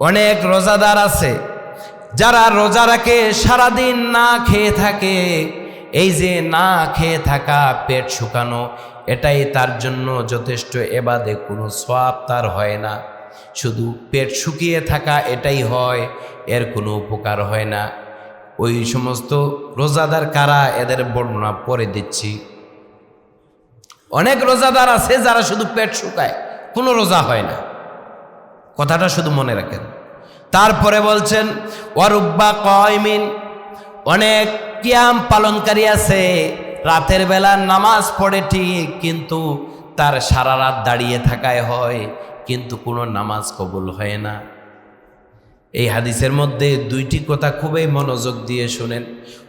অনেক রোজাদার আছে। যারা রোজা রাখে, সারাদিন না খেয়ে থাকে, এই যে না খেয়ে থাকা পেট শুকানো, এটাই তার জন্য যথেষ্ট এবাদে, কোনো সোয়াব তার হয় না। শুধু পেট শুকিয়ে থাকা এটাই হয়, এর কোনো উপকার হয় না। ওই সমস্ত রোজাদার কারা, এদের বর্ণনা পরে দিচ্ছি। অনেক রোজাদার আছে যারা শুধু পেট শুকায়, কোনো রোজা হয় না। কথাটা শুধু মনে রাখেন। তারপরে বলছেন, ওয়ারুব্বা কয়মিন, অনেক কিয়াম পালনকারী আছে, রাতের বেলা নামাজ পড়ে ঠিক, কিন্তু তার সারা রাত দাঁড়িয়ে থাকায় হয়, কিন্তু কোনো নামাজ কবুল হয় না। এই হাদিসের মধ্যে দুইটি কথা খুবই মনোযোগ দিয়ে শুনেন।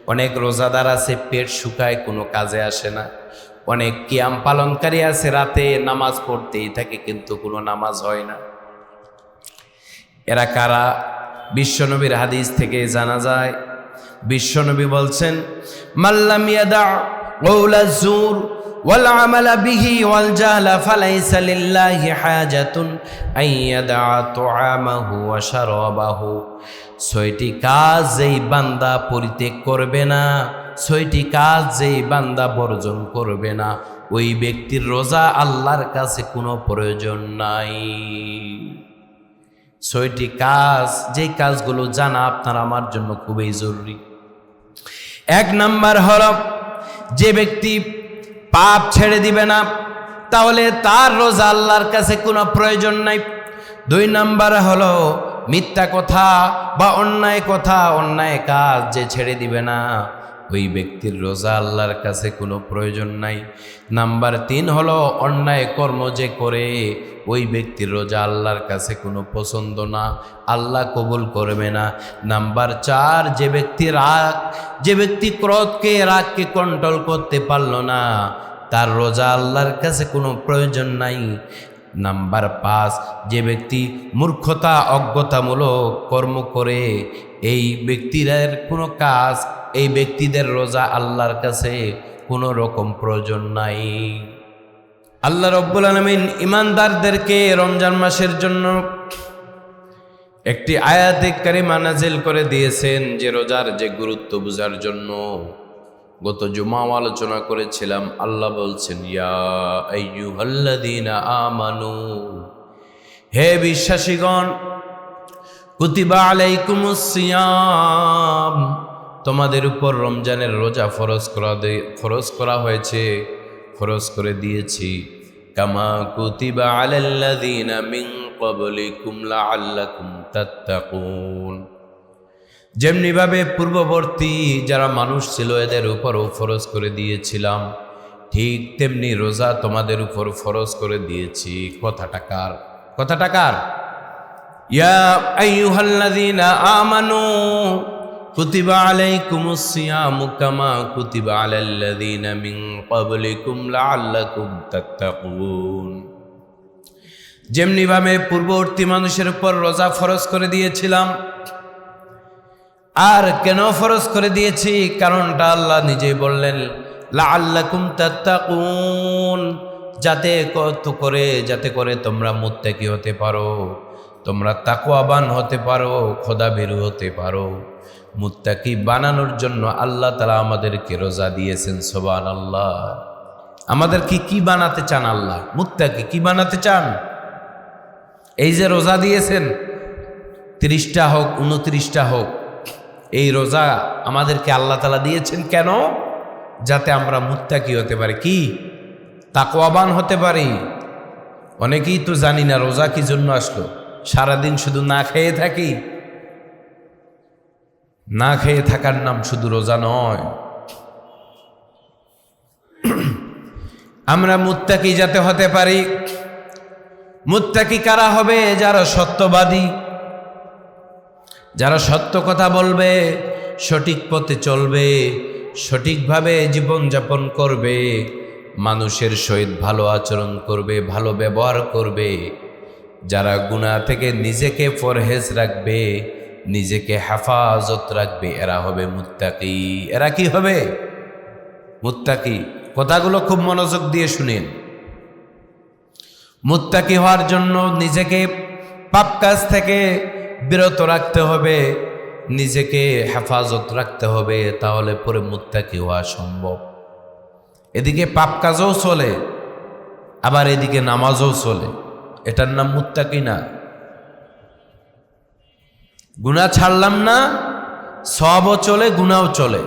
অনেক রোজাদার আছে, পেট শুকায়, কোনো কাজে আসে না। অনেক কিয়াম পালনকারী আছে, রাতে নামাজ পড়তেই থাকে, কিন্তু কোনো নামাজ হয় না। এরা কারা? বিশ্বনবীর হাদিস থেকে জানা যায়, বিশ্বনবী বলছেন শারাবাহু। ছয়টি কাজ যেই বান্দা পরিত্যাগ করবে না, ছয়টি কাজ যেই বান্দা বর্জন করবে না, ওই ব্যক্তির রোজা আল্লাহর কাছে কোনো প্রয়োজন নাই। ছয়টি কাজ যে কাজগুলো জানা আপনার আমার জন্য খুবই জরুরি। এক নাম্বার হল, যে ব্যক্তি পাপ ছেড়ে দিবে না, তাহলে তার রোজা আল্লাহর কাছে কোনো প্রয়োজন নাই। দুই নাম্বার হলো, মিথ্যা কথা বা অন্যায় কথা, অন্যায় কাজ যে ছেড়ে দিবে না। ওই ব্যক্তির রোজা আল্লাহর কাছে কোনো প্রয়োজন নাই। নাম্বার তিন হলো অন্যায় কর্ম যে করে, ওই ব্যক্তির রোজা আল্লাহর কাছে কোনো পছন্দ না, আল্লাহ কবুল করবে না। নাম্বার চার, যে ব্যক্তি রাগ, যে ব্যক্তি ক্রোধকে, রাগকে কন্ট্রোল করতে পারল না, তার রোজা আল্লাহর কাছে কোনো প্রয়োজন নাই। নাম্বার পাঁচ, যে ব্যক্তি মূর্খতা, অজ্ঞতামূলক কর্ম করে, এই ব্যক্তিদের কোনো কাজ এই ব্যক্তিদের রোজা আল্লাহর কাছে কোনো রকম প্রয়োজন নাই। আল্লাহ রব্বুল আলমিন ইমানদারদেরকে রমজান মাসের জন্য একটি আয়াতে কারিমা নাজিল করে দিয়েছেন যে রোজার যে গুরুত্ব বোঝার জন্য। গত জুমাও আলোচনা করেছিলাম, আল্লাহ বলছেন, ইয়া আমানু, হে বিশ্বাসীগণ, কুতিবা আলাইকুমুস সিয়াম। তোমাদের উপর রমজানের রোজা ফরজ করা ফরজ করা হয়েছে, ফরজ করে দিয়েছি। কামা কুতিবা আলাল্লাযীনা মিন ক্বাবলিকুম লাআল্লাকুম তাত্তাকুন। যেমনিভাবে পূর্ববর্তী যারা মানুষ ছিল, এদের উপরও ফরজ করে দিয়েছিলাম। ঠিক তেমনি রোজা তোমাদের উপর ফরজ করে দিয়েছি। কথাটা কার? কথাটা কার? ইয়া আইয়ুহাল্লাযীনা আমানু মিন লাআল্লাকুম তাত্তাকুন যেমনিভাবে পূর্ববর্তী মানুষের উপর রোজা ফরজ করে দিয়েছিলাম, আর কেন ফরজ করে দিয়েছি? কারণটা আল্লাহ নিজেই বললেন, লাআল্লাকুম তাত্তাকুন যাতে কত করে, যাতে করে তোমরা মুত্তাকি হতে পারো, তোমরা তাকওয়াবান হতে পারো খোদা বেরু হতে পারো। মুত্তাকি বানানোর জন্য আল্লাহ তালা আমাদেরকে রোজা দিয়েছেন সোবান আল্লাহ আমাদের কি বানাতে চান আল্লাহ? মুত্তাকি কি বানাতে চান? এই যে রোজা দিয়েছেন, তিরিশটা হোক, উনত্রিশটা হোক, এই রোজা আমাদেরকে আল্লাহ তালা দিয়েছেন কেন? যাতে আমরা মুত্তাকি হতে পারি। কি? তাকওয়াবান হতে পারি। অনেকেই তো জানি না রোজা কি জন্য আসলো। সারাদিন শুধু না খেয়ে থাকি। না খেয়ে থাকার নাম শুধু রোজা নয়। আমরা মুত্তাকি যাতে হতে পারি। মুত্তাকি কারা হবে? যারা সত্যবাদী। যারা সত্য কথা বলবে, সঠিক পথে চলবে, সঠিকভাবে জীবনযাপন করবে, মানুষের সহিত ভালো আচরণ করবে, ভালো ব্যবহার করবে, যারা গুণা থেকে নিজেকে পরহেজ রাখবে নিজেকে হেফাজত রাখবে। এরা হবে মুত্তাকি। এরা কি হবে? মুত্তাকি। কথাগুলো খুব মনোযোগ দিয়ে শুনেন। মুত্তাকি হওয়ার জন্য নিজেকে পাপ কাজ থেকে বিরত রাখতে হবে, নিজেকে হেফাজত রাখতে হবে, তাহলে পরে মুত্তাকি হওয়া সম্ভব। এদিকে পাপ কাজও চলে, আবার এদিকে নামাজও চলে। এটার নাম মুত্তাকি না। গুণা ছাড়লাম না, সবও চলে গুণাও চলে।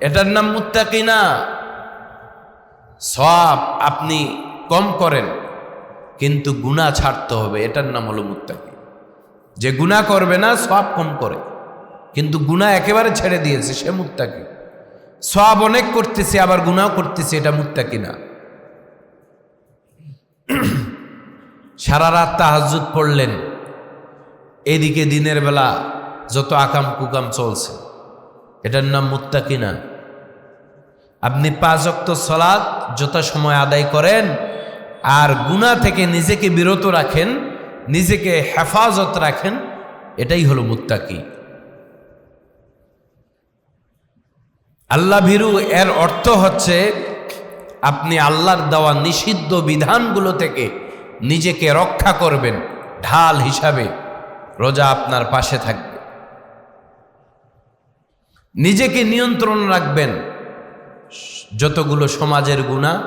এটার নাম মুত্তাকি না সব আপনি কম করেন, কিন্তু গুণা ছাড়তে হবে, এটার নাম হলো মুত্তাকি। যে গুণা করবে না সব কম করে। কিন্তু গুণা একেবারে ছেড়ে দিয়েছে, সে মুত্তাকি। সব অনেক করতেছে, আবার গুণাও করতেছে, এটা মুত্তাকি না সারা রাত তাহাজুদ পড়লেন এদিকে দিনের বেলা যত আকাম কুকাম চলছে, এটার নাম মুত্তাকি না আপনি পাঁচ অক্ত সলাদ যত সময় আদায় করেন আর গুণা থেকে নিজেকে বিরত রাখেন, নিজেকে হেফাজত রাখেন, এটাই হলো মুত্তাকি। আল্লাহ ভীরু, এর অর্থ হচ্ছে আপনি আল্লাহর দেওয়া নিষিদ্ধ বিধানগুলো থেকে নিজেকে রক্ষা করবেন, ঢাল হিসাবে। রোজা আপনার পাশে থাকবে। নিজেকে নিয়ন্ত্রণ রাখবেন। যতগুলো সমাজের গুণা,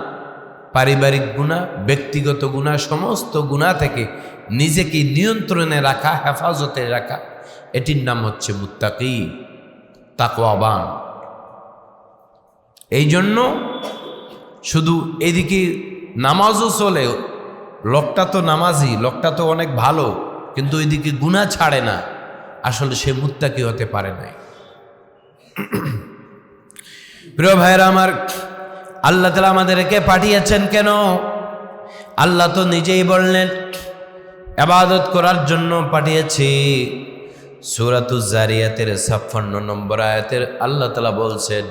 পারিবারিক গুণা, ব্যক্তিগত গুণা, সমস্ত গুণা থেকে নিজেকে নিয়ন্ত্রণে রাখা, হেফাজতে রাখা, এটির নাম হচ্ছে মুত্তাকি, তাকওয়াবান। এই জন্য শুধু এদিকে নামাজও চলে, লোকটা তো নামাজি, লোকটা তো অনেক ভালো। কিন্তু এদিকে গুণা ছাড়ে না। আসলে সে মুত্তাকি হতে পারে নাই। প্রিয় ভাইয়েরা আমার, আল্লাহ তালা আমাদেরকে পাঠিয়েছেন কেন? আল্লাহ তো নিজেই বললেন আবাদত করার জন্য পাঠিয়েছি। সুরাতু জারিয়াতের ছাপ্পান্ন নম্বর আয়াতের আল্লাহ তালা বলছেন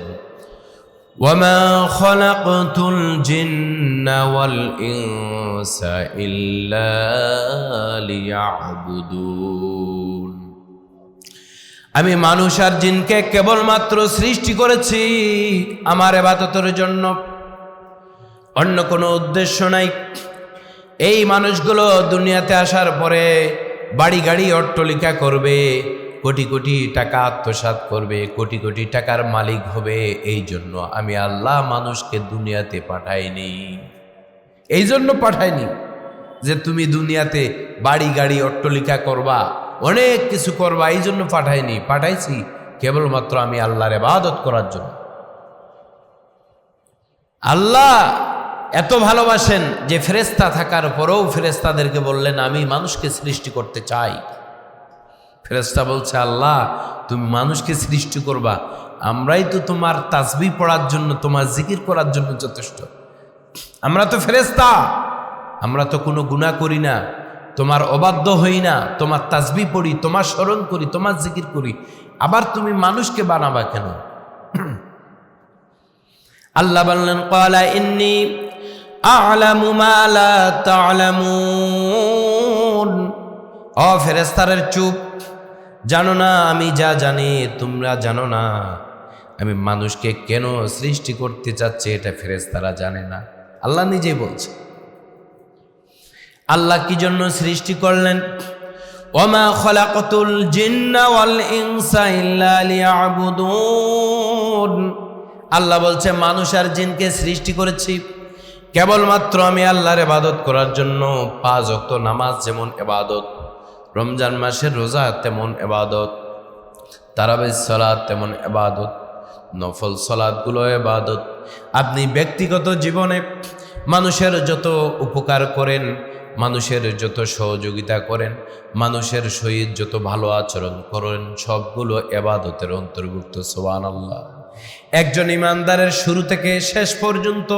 وما خلقت الجن والإنس إلا ليعبدون আমি মানুষ আর জিনকে কেবলমাত্র সৃষ্টি করেছি আমার এবাদতের জন্য অন্য কোনো উদ্দেশ্য নাই এই মানুষগুলো দুনিয়াতে আসার পরে বাড়ি গাড়ি অট্টলিকা করবে কোটি কোটি টাকা আত্মসাৎ করবে, কোটি কোটি টাকার মালিক হবে, এই জন্য আমি আল্লাহ মানুষকে দুনিয়াতে পাঠাইনি। এই জন্য পাঠাইনি যে তুমি দুনিয়াতে বাড়ি, গাড়ি, অট্টলিকা করবা, অনেক কিছু করবা, এই জন্য পাঠাইনি। পাঠাইছি কেবলমাত্র আমি আল্লাহর এবাদত করার জন্য। আল্লাহ এত ভালোবাসেন যে ফেরেস্তা থাকার পরেও ফেরেস্তাদেরকে বললেন, আমি মানুষকে সৃষ্টি করতে চাই। ফেরেস্তা বলছে, আল্লাহ, তুমি মানুষকে সৃষ্টি করবা। আমরাই তো তোমার তাসবি পড়ার জন্য, তোমার জিকির করার জন্য যথেষ্ট। আমরা তো ফেরেস্তা আমরা তো কোনো গুণা করি না। তোমার অবাধ্য হই না। তোমার তাসবি পড়ি, তোমার স্মরণ করি, তোমার জিকির করি। আবার তুমি মানুষকে বানাবা কেন? আল্লাহ বললেন কলা ইন্নি আলামু মা লা তা'লামুন। ও ফেরেস্তারের চুপ। জানো না, আমি যা জানি, তোমরা জানো না। আমি মানুষকে কেন সৃষ্টি করতে চাচ্ছি, এটা ফেরেস্তারা জানে না। আল্লাহ নিজেই বলছে। আল্লাহ কি জন্য সৃষ্টি করলেন? ওমা খলাকতুল জিন্না ওয়াল আল্লাহ বলছে, মানুষ আর জিনকে সৃষ্টি করেছি। কেবলমাত্র আমি আল্লাহর এবাদত করার জন্য পাঁচ অক্ত নামাজ, যেমন এবাদত রমজান মাসের রোজা তেমন এবাদত তারাবিজ সলাদ তেমন এবাদত, নফল সলাদগুলো এবাদত। আপনি ব্যক্তিগত জীবনে মানুষের যত উপকার করেন, মানুষের যত সহযোগিতা করেন, মানুষের সহিত যত ভালো আচরণ করেন, সবগুলো এবাদতের অন্তর্ভুক্ত সোয়ান আল্লাহ একজন ইমানদারের শুরু থেকে শেষ পর্যন্ত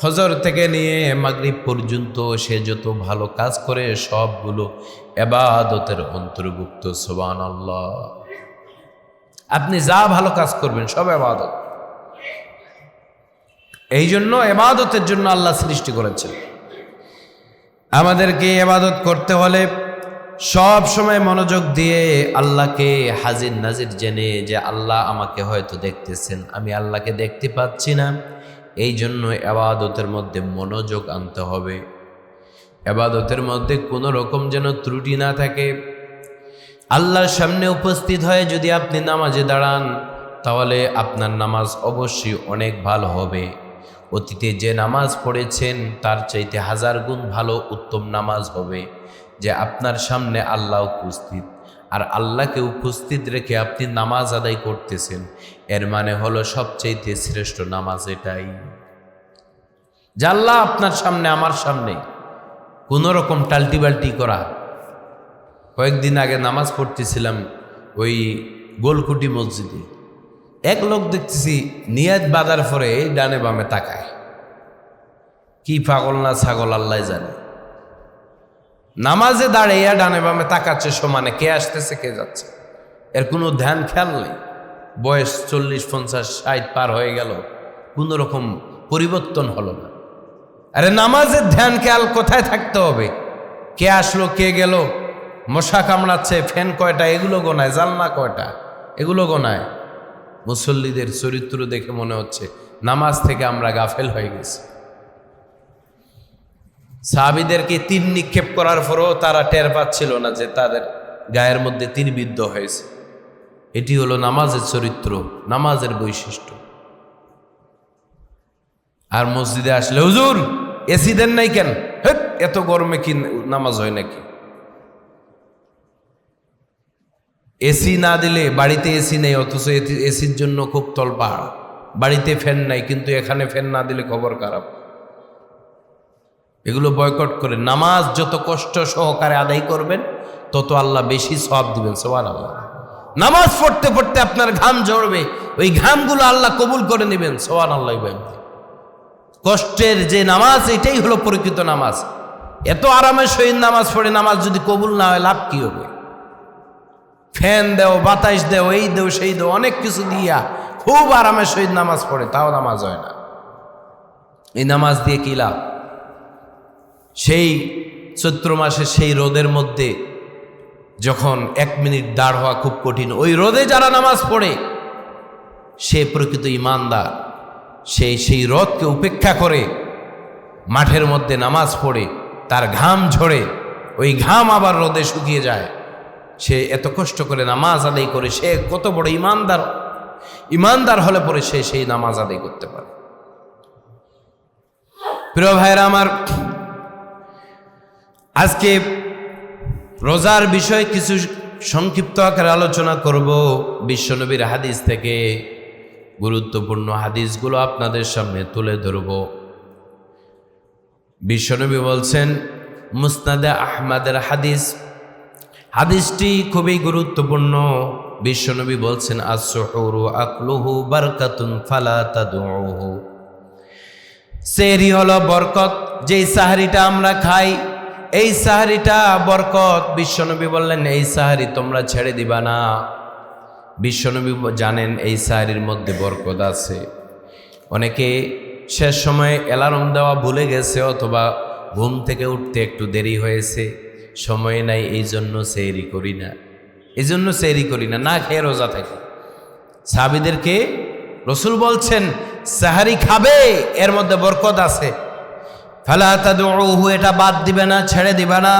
ফজর থেকে নিয়ে মাগরিব পর্যন্ত সে যত ভালো কাজ করে সবগুলো এবাদতের অন্তর্ভুক্ত সোবান আল্লাহ আপনি যা ভালো কাজ করবেন সব এবাদত। এই জন্য এবাদতের জন্য আল্লাহ সৃষ্টি করেছেন। আমাদেরকে এবাদত করতে হলে সব সময় মনোযোগ দিয়ে আল্লাহকে হাজির নাজির জেনে যে আল্লাহ আমাকে হয়তো দেখতেছেন, আমি আল্লাহকে দেখতে পাচ্ছি না। এই জন্য এবাদতের মধ্যে মনোযোগ আনতে হবে। এবাদতের মধ্যে কোনো রকম যেন ত্রুটি না থাকে। আল্লাহর সামনে উপস্থিত হয়ে যদি আপনি নামাজে দাঁড়ান, তাহলে আপনার নামাজ অবশ্যই অনেক ভালো হবে। অতীতে যে নামাজ পড়েছেন, তার চাইতে হাজার গুণ ভালো উত্তম নামাজ হবে, যে আপনার সামনে আল্লাহ উপস্থিত। আর আল্লাহকে উপস্থিত রেখে আপনি নামাজ আদায় করতেছেন, এর মানে হলো সবচাইতে শ্রেষ্ঠ নামাজ এটাই। আল্লাহ আপনার সামনে, আমার সামনে কোনো রকম টাল্টি বাল্টি করা। কয়েকদিন আগে নামাজ পড়তেছিলাম ওই গোলকুটি মসজিদে। এক লোক দেখতেছি নিয়াত বাজার পরে ডানে বামে তাকায়। কি পাগল না ছাগল আল্লাহ জানে। নামাজে দাঁড়িয়ে ডানে বামে তাকাচ্ছে সমানে, কে আসতেছে, কে যাচ্ছে? এর কোনো ধ্যান, খেয়াল নেই? বয়স চল্লিশ, পঞ্চাশ, ষাট পার হয়ে গেল, কোনো রকম পরিবর্তন হলো না। আরে নামাজের ধ্যান, খেয়াল কোথায় থাকতে হবে? কে আসলো, কে গেল? মশা কামড়াচ্ছে, ফ্যান কয়টা, এগুলো গোনায়, জালনা কয়টা, এগুলো গোনায়। মুসল্লিদের চরিত্র দেখে মনে হচ্ছে নামাজ থেকে আমরা গাফেল হয়ে গেছি। সাহাবিদেরকে তীর নিক্ষেপ করার পরেও তারা টের পাচ্ছিল না যে তাদের গায়ের মধ্যে তীর বিদ্ধ হয়েছে। এটি হলো নামাজের চরিত্র, নামাজের বৈশিষ্ট্য। আর মসজিদে আসলে, হুজুর, এসি দেন নাই কেন? এত গরমে কি নামাজ হয় নাকি? এসি না দিলে বাড়িতে এসি নেই, অথচ এসির জন্য খুব তল পাহাড় বাড়িতে ফ্যান নাই, কিন্তু এখানে ফ্যান না দিলে খবর খারাপ। এগুলো বয়কট করে নামাজ যত কষ্ট সহকারে আদায় করবেন, তত আল্লাহ বেশি সব দিবেন সবার আল্লাহ নামাজ পড়তে পড়তে আপনার ঘাম ঝরবে, ওই ঘামগুলো আল্লাহ কবুল করে নেবেন সোয়ান আল্লাহ কষ্টের যে নামাজ, এটাই হলো প্রকৃত নামাজ। এত আরামের সহিত নামাজ পড়ে, নামাজ যদি কবুল না হয়, লাভ কি হবে? ফ্যান দেও, বাতাস দেও, এই দেও, সেই দেও, অনেক কিছু দিয়া খুব আরামের সহিত নামাজ পড়ে, তাও নামাজ হয় না। এই নামাজ দিয়ে কি লাভ? সেই চৈত্র মাসে সেই রোদের মধ্যে যখন এক মিনিট দাঁড় হওয়া খুব কঠিন, ওই রোদে যারা নামাজ পড়ে, সে প্রকৃত ইমানদার। সেই সেই রথকে উপেক্ষা করে মাঠের মধ্যে নামাজ পড়ে, তার ঘাম ঝরে, ওই ঘাম আবার রোদে শুকিয়ে যায়। সে এত কষ্ট করে নামাজ আদায় করে, সে কত বড় ইমানদার। ইমানদার হলে পরে সে সেই নামাজ আদায় করতে পারে। প্রিয় ভাইরা আমার আজকে রোজার বিষয়ে কিছু সংক্ষিপ্ত আকারে আলোচনা করব বিশ্বনবীর হাদিস থেকে। গুরুত্বপূর্ণ হাদিসগুলো আপনাদের সামনে তুলে ধরব। বিশ্বনবী বলছেন, মুসনাদে আহমদের হাদিস। হাদিসটি খুবই গুরুত্বপূর্ণ। বিশ্বনবী বলছেন আসহরু আকলুহু বারকাতুন ফালা তাদুহু সেহরি হলো বরকত, যেই সাহারিটা আমরা খাই এই সাহারিটা বরকত। বিশ্বনবী বললেন, এই সাহারি তোমরা ছেড়ে দিবা না। বিশ্বনবী জানেন এই সাহারির মধ্যে বরকত আছে। অনেকে শেষ সময়ে অ্যালার্ম দেওয়া ভুলে গেছে অথবা ঘুম থেকে উঠতে একটু দেরি হয়েছে। সময় নাই এই জন্য সেহরি করি না। এই জন্য সেহরি করি না না খেয়ে রোজা থাকি। সাবিদেরকে রসুল বলছেন, সাহারি খাবে, এর মধ্যে বরকত আছে। ফালা তাদউহু, এটা বাদ দিবে না, ছেড়ে দিবে না।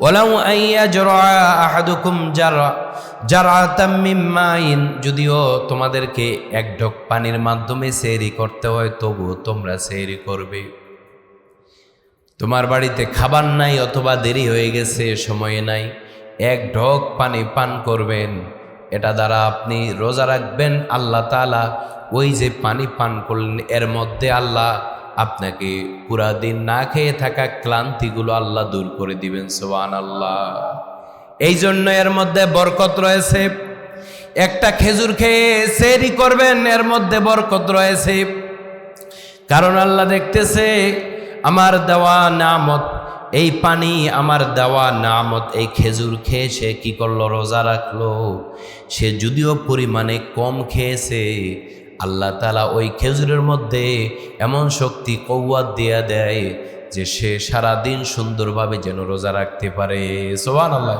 ওয়ালাউ আইয়া জরা আহাদুকুম জারা, জারাতাম মিন যদিও তোমাদেরকে এক ঢোক পানির মাধ্যমে সেহরি করতে হয়, তবুও তোমরা সেহরি করবে। তোমার বাড়িতে খাবার নাই অথবা দেরি হয়ে গেছে, সময়ে নাই, এক ঢোক পানি পান করবেন। এটা দ্বারা আপনি রোজা রাখবেন, আল্লাহ তালা ওই যে পানি পান করলেন, এর মধ্যে আল্লাহ আপনাকে পুরা দিন না খেয়ে থাকা ক্লান্তিগুলো আল্লাহ দূর করে দিবেন সোয়ান আল্লাহ এই জন্য এর মধ্যে বরকত রয়েছে। একটা খেজুর খেয়ে সেরি করবেন, এর মধ্যে বরকত রয়েছে। কারণ আল্লাহ দেখতেছে, আমার দেওয়া নামত, এই পানি আমার দেওয়া নামত, এই খেজুর খেয়ে সে কি করল, রোজা রাখল। সে যদিও পরিমাণে কম খেয়েছে আল্লাহ তালা ওই খেজুরের মধ্যে এমন শক্তি কৌয়াত দেয়া দেয় যে সে সারাদিন সুন্দরভাবে যেন রোজা রাখতে পারে। সোহান আল্লাহ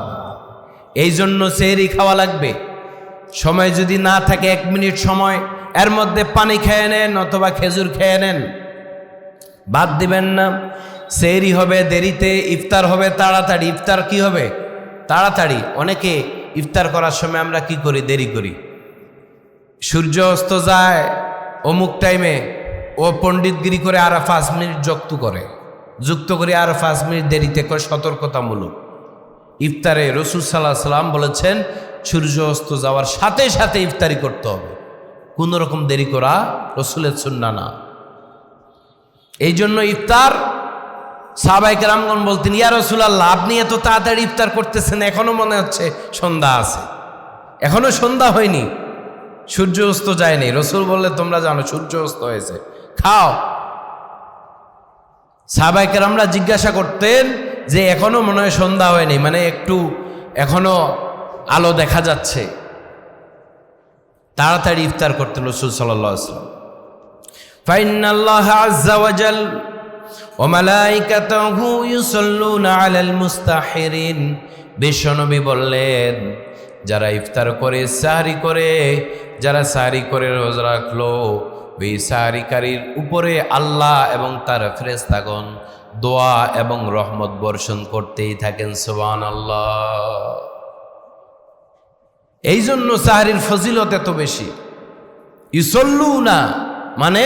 এই জন্য সেহরি খাওয়া লাগবে। সময় যদি না থাকে এক মিনিট সময়, এর মধ্যে পানি খেয়ে নেন অথবা খেজুর খেয়ে নেন। বাদ দিবেন না। সেহরি হবে দেরিতে, ইফতার হবে তাড়াতাড়ি। ইফতার কি হবে? তাড়াতাড়ি। অনেকে ইফতার করার সময় আমরা কি করি? দেরি করি। সূর্য অস্ত যায় অমুক টাইমে ও পণ্ডিতগিরি করে আরও পাঁচ মিনিট যুক্ত করে যুক্ত করে আরও পাঁচ মিনিট দেরিতে করে সতর্কতামূলক। ইফতারে রসুল সাল্লাহ সাল্লাম বলেছেন, সূর্য অস্ত যাওয়ার সাথে সাথে ইফতারি করতে হবে। কোন রকম দেরি করা রসুলের সুন্না না। এই জন্য ইফতার সাহাবাইকে রামগণ বলতেন, ইয়া রসুলাল্লাহ, আপনি এত তাড়াতাড়ি ইফতার করতেছেন, এখনও মনে হচ্ছে সন্ধ্যা আছে। এখনও সন্ধ্যা হয়নি। সূর্য অস্ত যায়নি। রসুল বললে, তোমরা জানো সূর্য অস্ত হয়েছে। খাও। সাবাইকার আমরা জিজ্ঞাসা করতেন যে এখনও মনে হয় সন্ধ্যা হয়নি। মানে একটু এখনও আলো দেখা যাচ্ছে। তাড়াতাড়ি ইফতার করতে রসুল সাল্লাম ফাইনাল্লাহ বললেন, যারা ইফতার করে, সাহারি করে যারা সাহারি করে রোজা রাখল, ওই সাহারিকারীর উপরে আল্লাহ এবং তার ফেরেস্তাগণ দোয়া এবং রহমত বর্ষণ করতেই থাকেন সোবান আল্লাহ এই জন্য সাহারির ফজিলত এত বেশি। ইসল্লু না মানে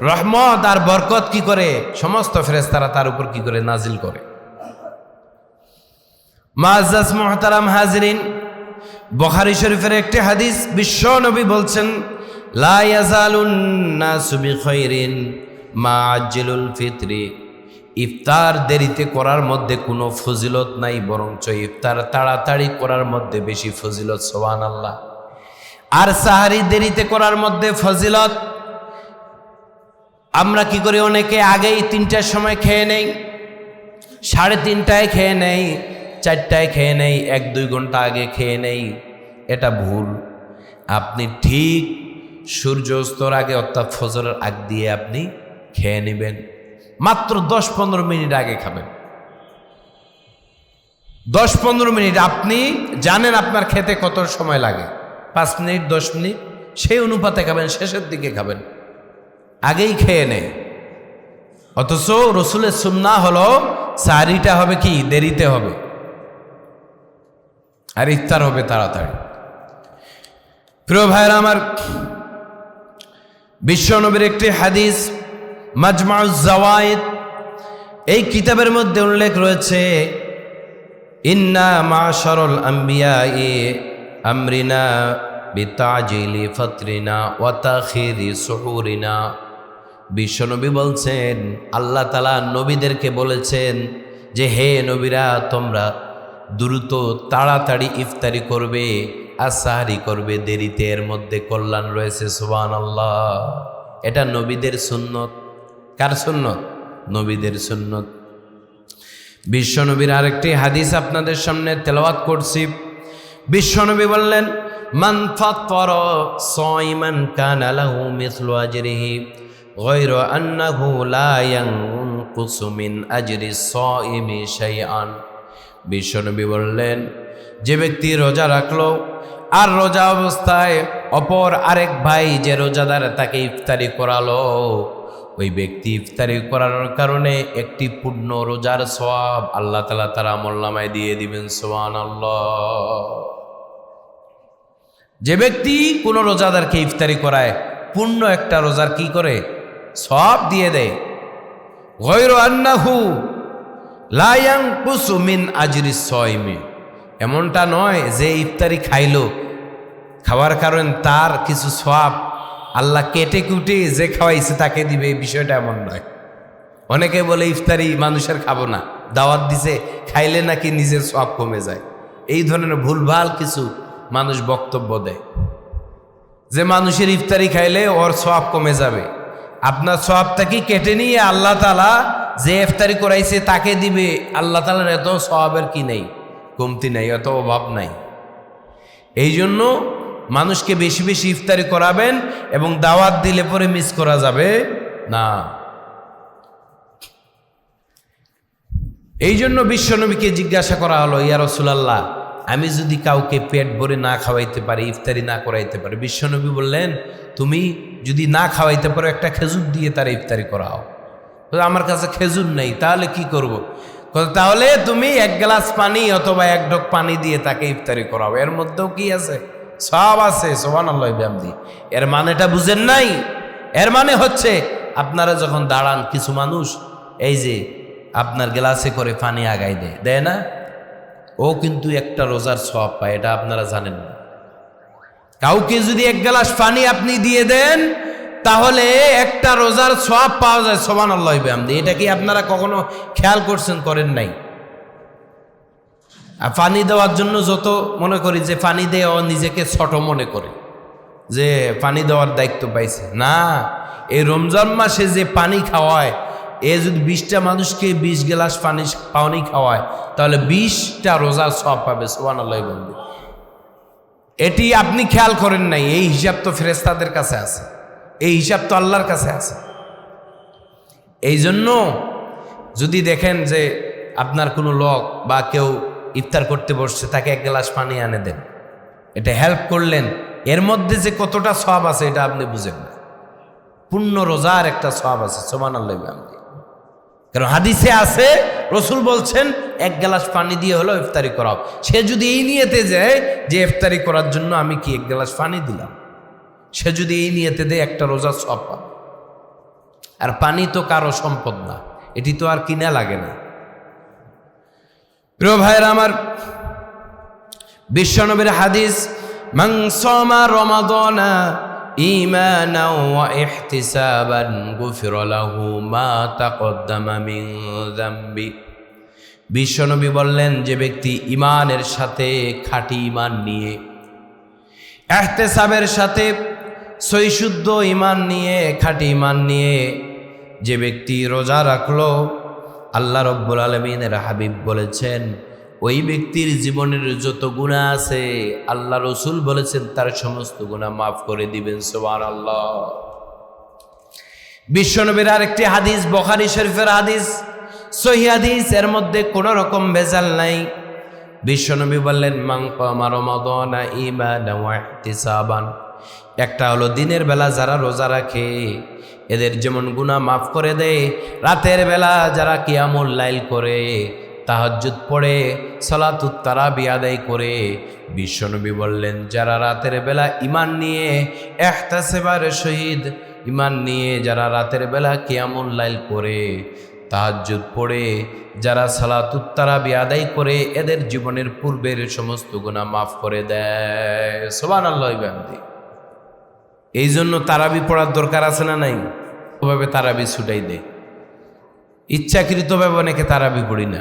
রহমত আর বরকত কি করে? সমস্ত ফেরেস্তারা তার উপর কি করে নাজিল করে? মাজাস মোহতারাম হাজরিন বখারি শরীফের একটি হাদিস বিশ্ব নবী বলছেন মা ফিতরি। ইফতার দেরিতে করার মধ্যে কোনো ফজিলত নাই, বরঞ্চ ইফতার তাড়াতাড়ি করার মধ্যে বেশি ফজিলত সোহান আল্লাহ আর সাহারি দেরিতে করার মধ্যে ফজিলত, আমরা কি করি, অনেকে আগেই তিনটার সময় খেয়ে নেই, সাড়ে তিনটায় খেয়ে নেই চারটায় খেয়ে নেই, এক দুই ঘণ্টা আগে খেয়ে নেই, এটা ভুল। আপনি ঠিক সূর্য অস্তর আগে অর্থাৎ ফজরের আগ দিয়ে আপনি খেয়ে নেবেন। মাত্র দশ পনেরো মিনিট আগে খাবেন। দশ পনেরো মিনিট, আপনি জানেন আপনার খেতে কত সময় লাগে। পাঁচ মিনিট, দশ মিনিট, সেই অনুপাতে খাবেন, শেষের দিকে খাবেন। আগেই খেয়ে নেয় অথচ রসুলের সুন্না হলো, সারিটা হবে কি? দেরিতে হবে। আর ইফতার হবে তাড়াতাড়ি। প্রিয় ভাইরা আমার বিশ্বনবীর একটি হাদিস, মাজমাউজ জাওয়ায়েদ, এই কিতাবের মধ্যে উল্লেখ রয়েছে, ইন্না মা সরল আম্বিয়া এ আমরিনা বিতাজিলি ফত্রিনা ওয়াতাখিরি সুহুরিনা। বিশ্বনবী বলছেন, আল্লাহ তালা নবীদেরকে বলেছেন যে, হে নবীরা, তোমরা দ্রুত তাড়াতাড়ি ইফতারি করবে আর সাহারি করবে দেরিতে এর মধ্যে কল্যাণ রয়েছে সুবান আল্লাহ এটা নবীদের সুন্নত কার সুন্নত নবীদের সুন্নত বিশ্বনবীর আরেকটি হাদিস আপনাদের সামনে তেলাওয়াত করছি বিশ্বনবী বললেন মান ফাত্তার সাইমান কানা লাহু মিসলু আজরিহি غير أنه لا ينقص من أجر الصائم شيئا বিশ্বনবী বললেন, যে ব্যক্তি রোজা রাখল আর রোজা অবস্থায় অপর আরেক ভাই যে রোজাদার তাকে ইফতারি করালো, ওই ব্যক্তি ইফতারি করানোর কারণে একটি পূর্ণ রোজার সব আল্লাহ তালা তারা মোল্লামায় দিয়ে দিবেন সোয়ান যে ব্যক্তি কোনো রোজাদারকে ইফতারি করায়, পূর্ণ একটা রোজার কি করে? সব দিয়ে দেয়। গৈর আন্নাহু লায়াং কুসুমিন আজরি সয়মি। এমনটা নয় যে ইফতারি খাইলো। খাওয়ার কারণ তার কিছু সব আল্লাহ কেটে কুটে যে খাওয়াইছে তাকে দিবে, এই বিষয়টা এমন নয়। অনেকে বলে ইফতারি মানুষের খাব না, দাওয়াত দিছে, খাইলে নাকি নিজের সব কমে যায়। এই ধরনের ভুলভাল কিছু মানুষ বক্তব্য দেয়। যে মানুষের ইফতারি খাইলে ওর সব কমে যাবে। আপনার সবটাকে কেটে নিয়ে আল্লাহ তালা যে ইফতারি করাইছে তাকে দিবে, আল্লাহ তালার এত স্বভাবের কি নেই, কমতি নাই, এত অভাব নাই। এই জন্য মানুষকে বেশি বেশি ইফতারি করাবেন এবং দাওয়াত দিলে পরে মিস করা যাবে না। এই জন্য বিশ্বনবীকে জিজ্ঞাসা করা হলো, ইয়া রসুলাল্লাহ, আমি যদি কাউকে পেট ভরে না খাওয়াইতে পারি, ইফতারি না করাইতে পারি? বিশ্বনবী বললেন, তুমি যদি না খাওয়াইতে পারো, একটা খেজুর দিয়ে তার ইফতারি করাও। আমার কাছে খেজুর নেই, তাহলে কি করব। তাহলে তুমি এক গ্লাস পানি অথবা এক ঢোক পানি দিয়ে তাকে ইফতারি করাও। এর মধ্যেও কি আছে? সব আছে সোহান আল্লাহ ব্যামদি এর মানেটা বুঝেন নাই? এর মানে হচ্ছে, আপনারা যখন দাঁড়ান, কিছু মানুষ এই যে আপনার গ্লাসে করে পানি আগাই দেয় দেয় না? ও কিন্তু একটা রোজার সব পায়, এটা আপনারা জানেন না। কাউকে যদি এক গ্লাস পানি আপনি দিয়ে দেন তাহলে একটা রোজার সব পাওয়া যায় সোমান আল্লাহ আমদি এটা কি আপনারা কখনো খেয়াল করছেন, করেন নাই? আর পানি দেওয়ার জন্য যত মনে করি যে পানি দেওয়া নিজেকে ছোট মনে করে, যে পানি দেওয়ার দায়িত্ব পাইছে। না, এই রমজান মাসে যে পানি খাওয়ায়, এ যদি বিশটা মানুষকে বিশ গ্লাস পানি পানি খাওয়ায়, তাহলে বিশটা রোজার সব পাবে সোমান আল্লাহ বন্ধু এটি আপনি খেয়াল করেন নাই, এই হিসাব তো ফেরেস্তাদের কাছে আছে। এই হিসাব তো আল্লাহর কাছে আছে। এই জন্য যদি দেখেন যে আপনার কোনো লোক বা কেউ ইফতার করতে বসছে, তাকে এক গ্লাস পানি আনে দেন। এটা হেল্প করলেন। এর মধ্যে যে কতটা সব আছে, এটা আপনি বুঝেন না। পূর্ণ রোজার একটা সব আছে সোমান আল্লাহ কারণ হাদিসে আছে, রসুল বলছেন, এক গ্লাস পানি দিয়ে হলো ইফতারি করাও। সে যদি এই নিয়েতে যায় যে ইফতারি করার জন্য আমি কি এক গ্লাস পানি দিলাম? সে যদি এই নিয়েতে দেয় একটা রোজা সব পাবে। আর পানি তো কারও সম্পদ না, এটি তো আর কিনা লাগে না। প্রিয় ভাইয়ের আমার, বিশ্বনবীর হাদিস মাংসমা রমাদনা মা তাকদ্দামা বিশ্বনবী বললেন, যে ব্যক্তি ইমানের সাথে খাঁটি ইমান নিয়ে এহতেসাবের সাথে সৈশুদ্ধ ইমান নিয়ে, খাঁটি ইমান নিয়ে যে ব্যক্তি রোজা রাখল, আল্লাহ রব্বুল আলমিনের হাবিব বলেছেন, ওই ব্যক্তির জীবনের যত গুণা আছে, আল্লাহ রসুল বলেছেন, তার সমস্ত গুণা মাফ করে দিবেন সোমান আল্লাহ বিশ্বনবীর আরেকটি হাদিস, বখারি শরীফের হাদিস, সহি হাদিস, এর মধ্যে কোনো রকম ভেজাল নাই। বিশ্বনবী বললেন মাংক আমার মদনা ইমান একটা হলো দিনের বেলা যারা রোজা রাখে, এদের যেমন গুণা মাফ করে দেয়, রাতের বেলা যারা কিয়ামুল লাইল করে, তাহাজ্জুদ পড়ে, সলাতুত তারা বিয়াদাই করে। বিশ্বনবী বললেন, যারা রাতের বেলা ইমান নিয়ে, এহতাসেবার শহীদ ইমান নিয়ে যারা রাতের বেলা কিয়ামুল লাইল করে, তাহাজ্জুদ পড়ে, যারা সালাতুত তারা বিয়াদাই করে, এদের জীবনের পূর্বের সমস্ত গুণা মাফ করে দেয়। সোবান আল্লাহ ব্যামদি এই জন্য তারাবি পড়ার দরকার আছে না নাই? ওভাবে তারাবি ছুটাই দে। ইচ্ছাকৃতভাবে অনেকে তারাবি পড়ি না।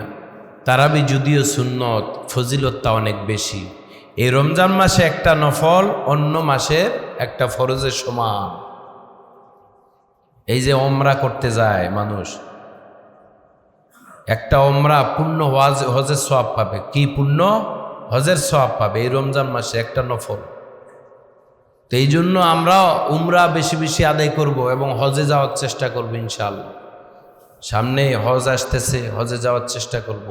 তারাবি যদিও সুন্নত, ফজিলতটা অনেক বেশি। এই রমজান মাসে একটা নফল, অন্য মাসের একটা ফরজের সমান। এই যে অমরা করতে যায় মানুষ। একটা অমরা পূর্ণ হজ হজের সব পাবে। কি পূর্ণ? হজের সব পাবে। এই রমজান মাসে একটা নফল। তো এই জন্য আমরা উমরা বেশি বেশি আদায় করব এবং হজে যাওয়ার চেষ্টা করব ইনশাল্লাহ সামনে হজ আসতেছে, হজে যাওয়ার চেষ্টা করব।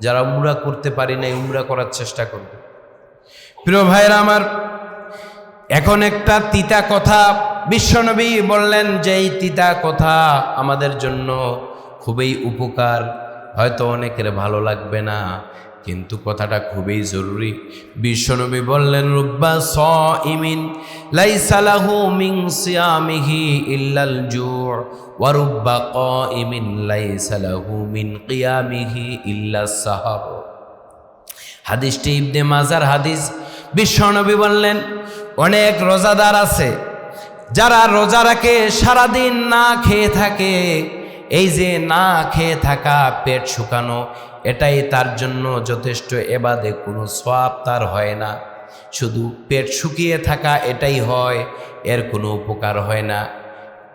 যারা উমরা করতে পারি নাই, উমরা করার চেষ্টা করব। প্রিয় ভাইরা আমার, এখন একটা তিতা কথা বিশ্বনবী বললেন যে এই তিতা কথা আমাদের জন্য খুবই উপকার। হয়তো অনেকের ভালো লাগবে না কিন্তু কথাটা খুবই জরুরি। বিশ্বনবী বললেন, রুব্বা স ইমিন লাইসালাহু মিং সিয়ামিহি ইল্লাল জু' ওয়া রুব্বা কাইমিন লাইসালাহু মিন কিয়ামিহি ইল্লাস সাহাব। হাদিসটি ইবনে মাজার হাদিস। বিশ্বনবী বললেন, অনেক রোজাদার আছে, যারা রোজা রাখে, সারাদিন না খেয়ে থাকে। এই যে না খেয়ে থাকা পেট শুকানো এটাই তার জন্য যথেষ্ট এবাদে, কোনো সোয়াব তার হয় না। শুধু পেট শুকিয়ে থাকা এটাই হয়, এর কোনো উপকার হয় না।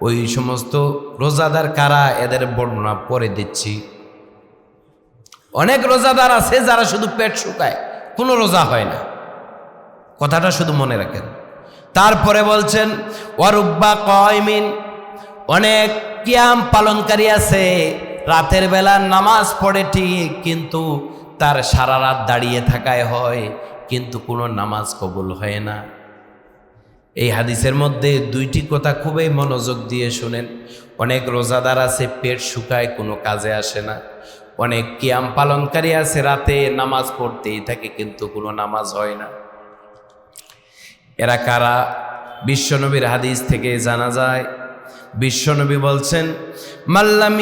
ওই সমস্ত রোজাদার কারা, এদের বর্ণনা পরে দিচ্ছি। অনেক রোজাদার আছে যারা শুধু পেট শুকায়, কোনো রোজা হয় না। কথাটা শুধু মনে রাখেন। তারপরে বলছেন, ওয়ারুব্বা কয়মিন অনেক কিয়াম পালনকারী আছে রাতের বেলা নামাজ পড়ে ঠিক, কিন্তু তার সারা রাত দাঁড়িয়ে থাকায় হয়, কিন্তু কোনো নামাজ কবুল হয় না। এই হাদিসের মধ্যে দুইটি কথা খুবই মনোযোগ দিয়ে শুনেন। অনেক রোজাদার আছে, পেট শুকায়, কোনো কাজে আসে না। অনেক কিয়াম পালনকারী আছে, রাতে নামাজ পড়তেই থাকে, কিন্তু কোনো নামাজ হয় না। এরা কারা? বিশ্বনবীর হাদিস থেকে জানা যায়। বিশ্বনবী বলছেন মাল্লাম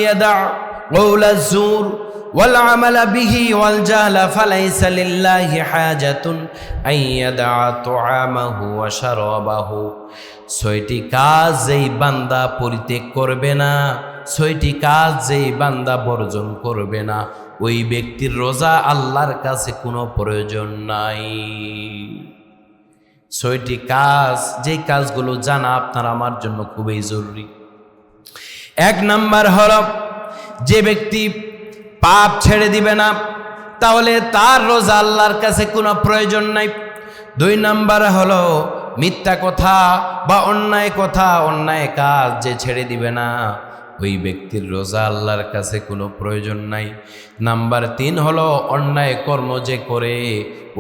আমালা বিহি, ওয়াল জাহলা ফালাইসা লিল্লাহি হাজাতুন আন ইয়াদা তুআমাহু ওয়া শারাবাহু। ছয়টি কাজ যেই বান্দা পরিত্যাগ করবে না, ছয়টি কাজ যেই বান্দা বর্জন করবে না, ওই ব্যক্তির রোজা আল্লাহর কাছে কোনো প্রয়োজন নাই। ছয়টি কাজ যে কাজগুলো জানা আপনার আমার জন্য খুবই জরুরি। এক নাম্বার হল যে ব্যক্তি পাপ ছেড়ে দিবে না, তাহলে তার রোজা আল্লাহর কাছে কোনো প্রয়োজন নাই। দুই নাম্বার হলো মিথ্যা কথা বা অন্যায় কথা, অন্যায় কাজ যে ছেড়ে দিবে না, ওই ব্যক্তির রোজা আল্লাহর কাছে কোনো প্রয়োজন নাই। নাম্বার তিন হলো অন্যায় কর্ম যে করে,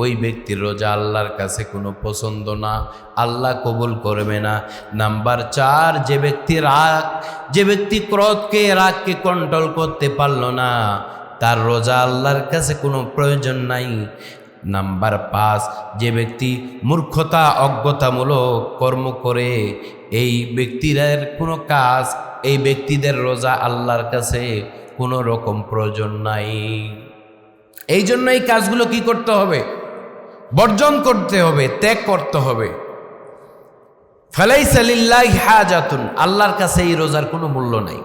ওই ব্যক্তির রোজা আল্লাহর কাছে কোনো পছন্দ না, আল্লাহ কবুল করবে না। নাম্বার চার, যে ব্যক্তি রাগ যে ব্যক্তি ক্রোধকে, রাগকে কন্ট্রোল করতে পারল না, তার রোজা আল্লাহর কাছে কোনো প্রয়োজন নাই। নাম্বার পাঁচ, যে ব্যক্তি মূর্খতা, অজ্ঞতামূলক কর্ম করে, এই ব্যক্তিদের কোনো কাজ, এই ব্যক্তিদের রোজা আল্লাহর কাছে কোনো রকম প্রয়োজন নাই। এই জন্য এই কাজগুলো কি করতে হবে? বর্জন করতে হবে, ত্যাগ করতে হবে। ফেলাইসালিল্লাহ হাজাতুন। আল্লাহর কাছে এই রোজার কোনো মূল্য নাই।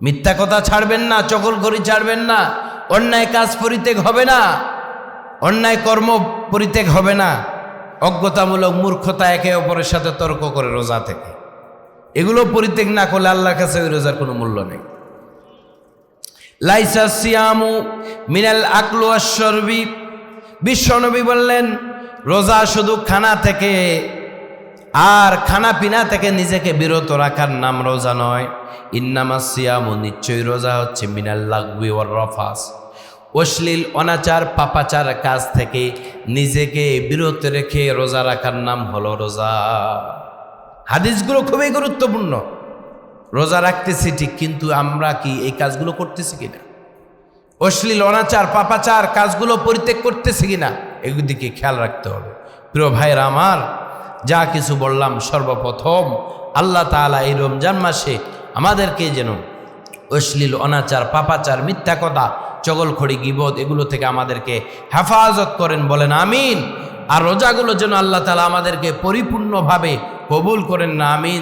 মিথ্যা কথা ছাড়বেন না চকল করি ছাড়বেন না, অন্যায় কাজ পরিত্যাগ হবে না, অন্যায় কর্ম পরিত্যাগ হবে না, অজ্ঞতামূলক মূর্খতা একে অপরের সাথে তর্ক করে রোজা থেকে। এগুলো পরিত্যাগ না করলে আল্লাহর কাছে ওই রোজার কোনো মূল্য নেই। লাইসা সিয়ামু মিনাল আকলু আশ্বরবি বিশ্বনবী বললেন, রোজা শুধু খানা থেকে আর খানা পিনা থেকে নিজেকে বিরত রাখার নাম রোজা নয়। ইন্নামা সিয়ামু, নিশ্চয়ই রোজা হচ্ছে মিনাল লাগবি ওর রফাস। অশ্লীল, অনাচার, পাপাচার কাজ থেকে নিজেকে বিরত রেখে রোজা রাখার নাম হলো রোজা। হাদিসগুলো খুবই গুরুত্বপূর্ণ। রোজা রাখতেছি ঠিক, কিন্তু আমরা কি এই কাজগুলো করতেছি কিনা? অশ্লীল, অনাচার, পাপাচার কাজগুলো পরিত্যাগ করতেছি কিনা? এগুলো দিকে খেয়াল রাখতে হবে। প্রিয় ভাইয়েরা আমার যা কিছু বললাম সর্বপ্রথম আল্লাহ তালা এই রমজান মাসে আমাদেরকে যেন অশ্লীল, অনাচার, পাপাচার, মিথ্যা কথা, চগলখড়ি, গিবদ এগুলো থেকে আমাদেরকে হেফাজত করেন, বলেন আমিন। আর রোজাগুলো যেন আল্লাহ তালা আমাদেরকে পরিপূর্ণভাবে কবুল করেন না, আমিন।